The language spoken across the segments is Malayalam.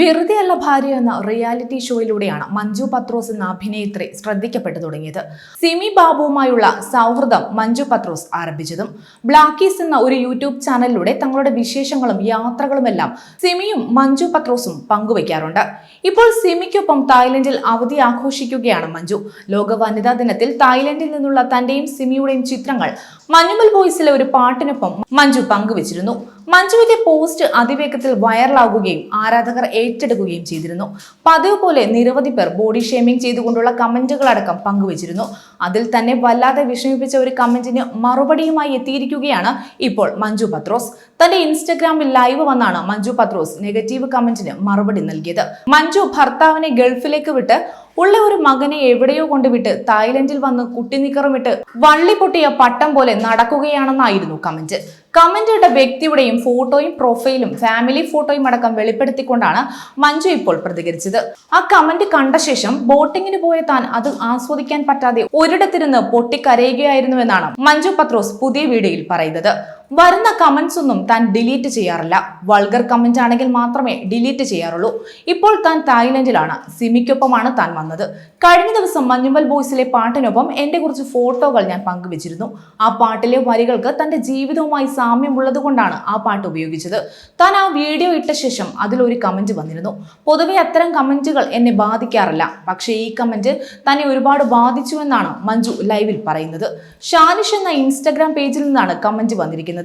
വെറുതെയല്ല ഭാര്യ എന്ന റിയാലിറ്റി ഷോയിലൂടെയാണ് മഞ്ജു പത്രോസ് എന്ന അഭിനേത്രി ശ്രദ്ധിക്കപ്പെട്ടു തുടങ്ങിയത്. സിമി ബാബുവുമായുള്ള സൗഹൃദം മഞ്ജു പത്രോസ് ആരംഭിച്ചതും ബ്ലാക്കീസ് എന്ന ഒരു യൂട്യൂബ് ചാനലിലൂടെ തങ്ങളുടെ വിശേഷങ്ങളും യാത്രകളുമെല്ലാം സിമിയും മഞ്ജു പത്രോസും പങ്കുവയ്ക്കാറുണ്ട്. ഇപ്പോൾ സിമിക്കൊപ്പം തായ്ലൻഡിൽ അവധി ആഘോഷിക്കുകയാണ് മഞ്ജു. ലോക വനിതാ ദിനത്തിൽ തായ്ലൻഡിൽ നിന്നുള്ള തന്റെയും സിമിയുടെയും ചിത്രങ്ങൾ മഞ്ഞുമൽ ബോയ്സിലെ ഒരു പാട്ടിനൊപ്പം മഞ്ജു പങ്കുവച്ചിരുന്നു. മഞ്ജുവിന്റെ പോസ്റ്റ് അതിവേഗത്തിൽ വൈറലാകുകയും ആരാധകർ ഏറ്റെടുക്കുകയും ചെയ്തിരുന്നു. പതിവ് പോലെ നിരവധി പേർ ബോഡി ഷേമിംഗ് ചെയ്തുകൊണ്ടുള്ള കമന്റുകളടക്കം പങ്കുവച്ചിരുന്നു. അതിൽ തന്നെ വല്ലാതെ വിഷമിപ്പിച്ച ഒരു കമന്റിന് മറുപടിയുമായി എത്തിയിരിക്കുകയാണ് ഇപ്പോൾ മഞ്ജു പത്രോസ്. തന്റെ ഇൻസ്റ്റഗ്രാമിൽ ലൈവ് വന്നാണ് മഞ്ജു പത്രോസ് നെഗറ്റീവ് കമന്റിന് മറുപടി നൽകിയത്. മഞ്ജു ഭർത്താവിനെ ഗൾഫിലേക്ക് വിട്ട് ഉള്ള ഒരു മകനെ എവിടെയോ കൊണ്ടുവിട്ട് തായ്ലൻഡിൽ വന്ന് കുട്ടിനിക്കറുമിട്ട് വള്ളി പൊട്ടിയ പട്ടം പോലെ നടക്കുകയാണെന്നായിരുന്നു കമന്റ്. കമന്റ് ഇട്ട വ്യക്തിയുടെയും ഫോട്ടോയും പ്രൊഫൈലും ഫാമിലി ഫോട്ടോയും അടക്കം വെളിപ്പെടുത്തിക്കൊണ്ടാണ് മഞ്ജു ഇപ്പോൾ പ്രതികരിച്ചത്. ആ കമന്റ് കണ്ട ശേഷം ബോട്ടിങ്ങിന് പോയ താൻ അത് ആസ്വദിക്കാൻ പറ്റാതെ ഒരിടത്തിരുന്ന് പൊട്ടിക്കരയുകയായിരുന്നുവെന്നാണ് മഞ്ജു പത്രോസ് പുതിയ വീഡിയോയിൽ പറയുന്നത്. വരുന്ന കമന്റ്സ് ഒന്നും താൻ ഡിലീറ്റ് ചെയ്യാറില്ല. വൾഗർ കമന്റ് ആണെങ്കിൽ മാത്രമേ ഡിലീറ്റ് ചെയ്യാറുള്ളൂ. ഇപ്പോൾ താൻ തായ്ലൻഡിലാണ്. സിമിക്കൊപ്പമാണ് താൻ വന്നത്. കഴിഞ്ഞ ദിവസം മഞ്ഞുമൽ ബോയ്സിലെ പാട്ടിനൊപ്പം എന്റെ കുറച്ച് ഫോട്ടോകൾ ഞാൻ പങ്കുവച്ചിരുന്നു. ആ പാട്ടിലെ വരികൾക്ക് തന്റെ ജീവിതവുമായി സാമ്യമുള്ളത് കൊണ്ടാണ് ആ പാട്ട് ഉപയോഗിച്ചത്. താൻ ആ വീഡിയോ ഇട്ട ശേഷം അതിലൊരു കമന്റ് വന്നിരുന്നു. പൊതുവെ അത്തരം കമന്റുകൾ എന്നെ ബാധിക്കാറില്ല. പക്ഷേ ഈ കമന്റ് തന്നെ ഒരുപാട് ബാധിച്ചു എന്നാണ് മഞ്ജു ലൈവിൽ പറയുന്നത്. ഷാനിഷ് എന്ന ഇൻസ്റ്റഗ്രാം പേജിൽ നിന്നാണ് കമന്റ് വന്നിരിക്കുന്നത്.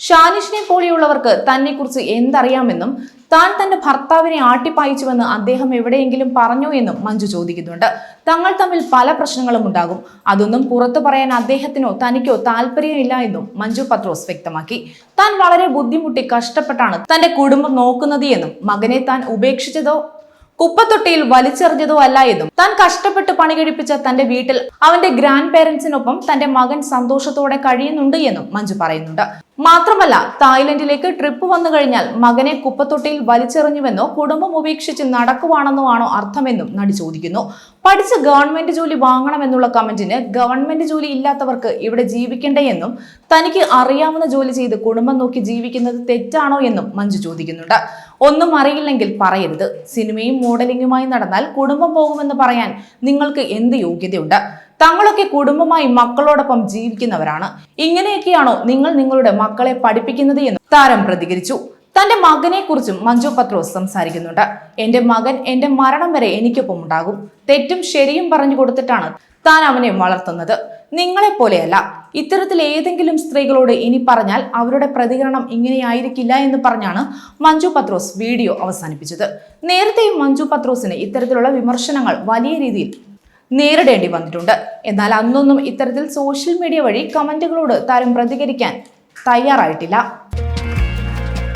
ഷാനിഷിനെ പോലെയുള്ളവർക്ക് തന്നെക്കുറിച്ച് എന്തറിയാമെന്നും താൻ തന്റെ ഭർത്താവിനെ ആട്ടിപ്പായിച്ചുവെന്ന് അദ്ദേഹം എവിടെയെങ്കിലും പറഞ്ഞു എന്നും മഞ്ജു ചോദിക്കുന്നുണ്ട്. തങ്ങൾ തമ്മിൽ പല പ്രശ്നങ്ങളും ഉണ്ടാകും. അതൊന്നും പുറത്തു പറയാൻ അദ്ദേഹത്തിനോ തനിക്കോ താല്പര്യമില്ല എന്നും മഞ്ജു പത്രോസ് വ്യക്തമാക്കി. താൻ വളരെ ബുദ്ധിമുട്ടി കഷ്ടപ്പെട്ടാണ് തന്റെ കുടുംബം നോക്കുന്നത് എന്നും മകനെ താൻ ഉപേക്ഷിച്ചതോ കുപ്പത്തൊട്ടിയിൽ വലിച്ചെറിഞ്ഞതോ അല്ല എന്നും താൻ കഷ്ടപ്പെട്ട് പണി കഴിപ്പിച്ച തന്റെ വീട്ടിൽ അവന്റെ ഗ്രാൻഡ് പേരൻസിനൊപ്പം തന്റെ മകൻ സന്തോഷത്തോടെ കഴിയുന്നുണ്ട് എന്നും മഞ്ജു പറയുന്നുണ്ട്. മാത്രമല്ല തായ്ലൻഡിലേക്ക് ട്രിപ്പ് വന്നു കഴിഞ്ഞാൽ മകനെ കുപ്പത്തൊട്ടിയിൽ വലിച്ചെറിഞ്ഞുവെന്നോ കുടുംബം ഉപേക്ഷിച്ച് നടക്കുവാണെന്നോ ആണോ അർത്ഥമെന്നും നടി ചോദിക്കുന്നു. പഠിച്ച് ഗവൺമെന്റ് ജോലി വാങ്ങണമെന്നുള്ള കമന്റിന് ഗവൺമെന്റ് ജോലി ഇല്ലാത്തവർക്ക് ഇവിടെ ജീവിക്കണ്ടേ എന്നും തനിക്ക് അറിയാവുന്ന ജോലി ചെയ്ത് കുടുംബം നോക്കി ജീവിക്കുന്നത് തെറ്റാണോ എന്നും മഞ്ജു ചോദിക്കുന്നുണ്ട്. ഒന്നും അറിയില്ലെങ്കിൽ പറയരുത്. സിനിമയും മോഡലിംഗുമായി നടന്നാൽ കുടുംബം പോകുമെന്ന് പറയാൻ നിങ്ങൾക്ക് എന്ത് യോഗ്യതയുണ്ട്? തങ്ങളൊക്കെ കുടുംബമായി മക്കളോടൊപ്പം ജീവിക്കുന്നവരാണ്. ഇങ്ങനെയൊക്കെയാണോ നിങ്ങൾ നിങ്ങളുടെ മക്കളെ പഠിപ്പിക്കുന്നത് എന്ന് താരം പ്രതികരിച്ചു. തന്റെ മകനെ കുറിച്ചും മഞ്ജു പത്രോസ് സംസാരിക്കുന്നുണ്ട്. എന്റെ മകൻ എന്റെ മരണം വരെ എനിക്കൊപ്പം ഉണ്ടാകും. തെറ്റും ശരിയും പറഞ്ഞു കൊടുത്തിട്ടാണ് താൻ അവനെ വളർത്തുന്നത്. നിങ്ങളെ പോലെയല്ല. ഇത്തരത്തിൽ ഏതെങ്കിലും സ്ത്രീകളോട് ഇനി പറഞ്ഞാൽ അവരുടെ പ്രതികരണം ഇങ്ങനെയായിരിക്കില്ല എന്ന് പറഞ്ഞാണ് മഞ്ജു പത്രോസ് വീഡിയോ അവസാനിപ്പിച്ചത്. നേരത്തെയും മഞ്ജു പത്രോസിന് ഇത്തരത്തിലുള്ള വിമർശനങ്ങൾ വലിയ രീതിയിൽ നേരിടേണ്ടി വന്നിട്ടുണ്ട്. എന്നാൽ അന്നൊന്നും ഇത്തരത്തിൽ സോഷ്യൽ മീഡിയ വഴി കമന്റുകളോട് താരം പ്രതികരിക്കാൻ തയ്യാറായിട്ടില്ല.